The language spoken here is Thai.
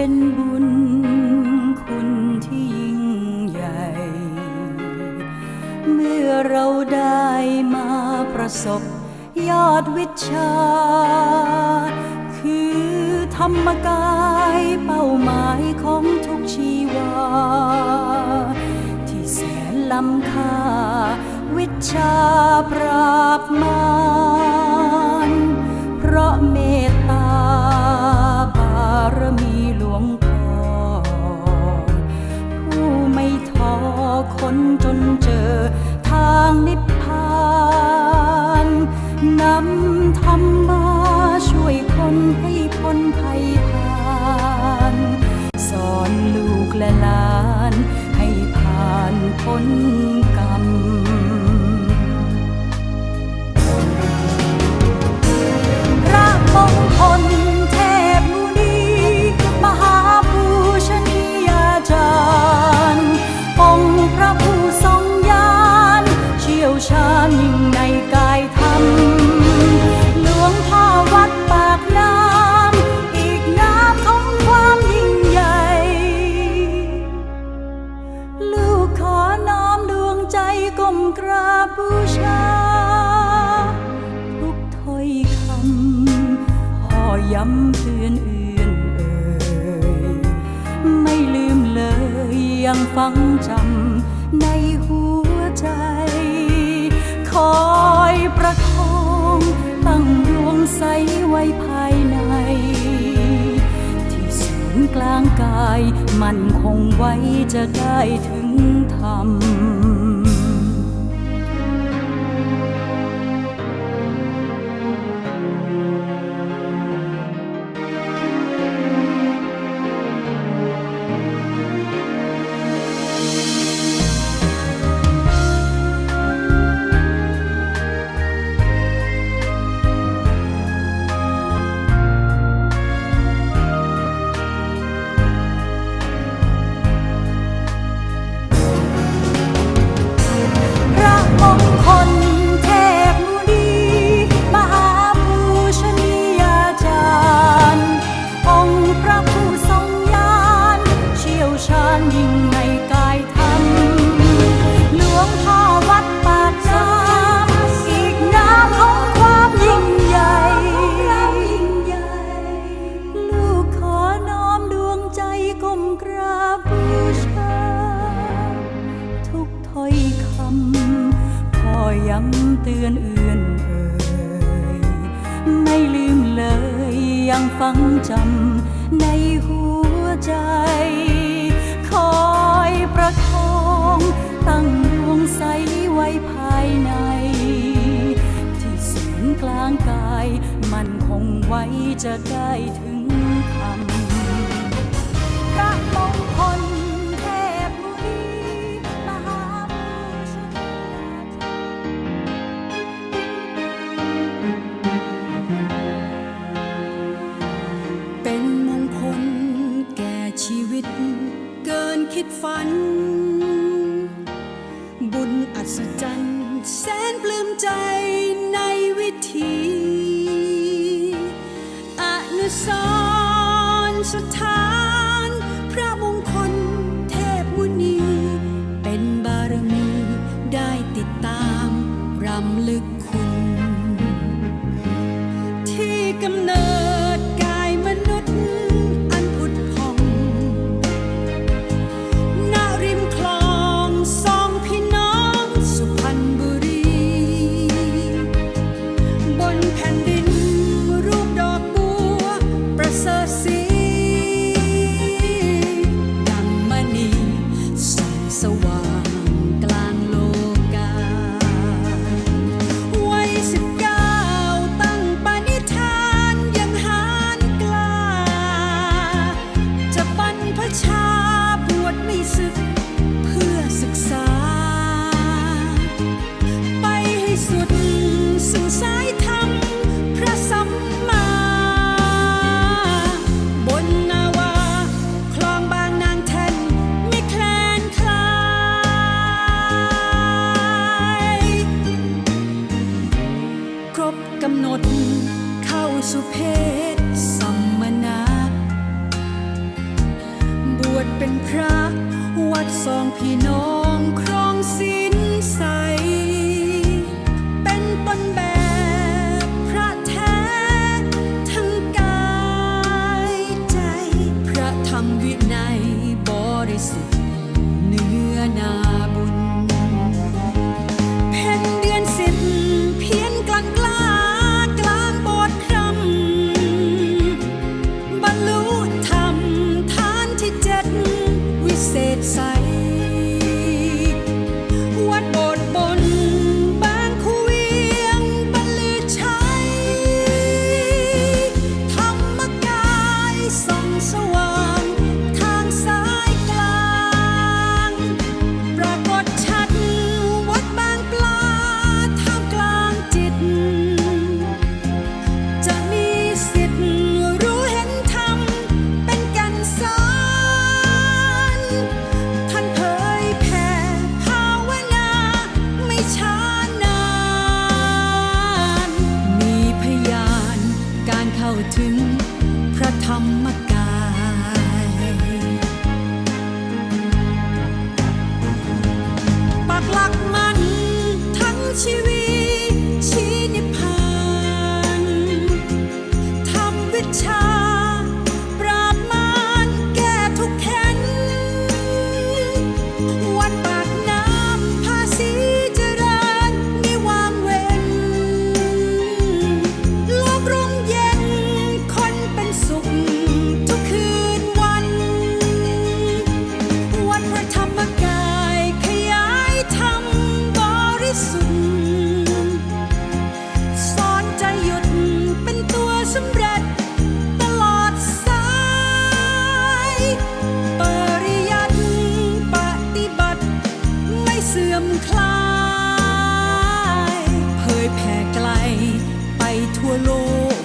เป็นบุญคุณที่ยิ่งใหญ่ เมื่อเราได้มาประสบยอดวิชา คือธรรมกายเป้าหมายของทุกชีวา ที่แสนล้ำค่าวิชาปราบมาางนิพพานนำธรรมาช่วยคนให้พ้นภัยผ่านสอนลูกและหลานให้ผ่านพ้น ยังฟังจำในหัวใจ คอยประคองตั้งดวงใสไว้ภายใน ที่ศูนย์กลางกายมันคงไว้จะได้ถึงธรรม ชาญยิ่งในกายธรรมหลวงพ่อวัดปากน้ำอีกน้ำของความยิ่งใหญ่ ลูกขอน้อมดวงใจก้มกราบบูชา ทุกถ้อยคำพ่อย้ำเตือนเอื่อนเอ่ยไม่ลืมเลยยังฟังจำในหัวใจ ใสไว้ภายใน ที่ศูนย์กลางกาย มันคงไว้จะได้ถึงธรรมพระมงคลเทพนีมหาบูชนียาจารย์เป็นมงคลแก่ชีวิตเกินคิดฝัน ศจรรย์แสนปลื้มใจในวิธีอนุสรณ์สถาย อ ลื่อมคลายเผยแผ่ไกลไปทั่วโลก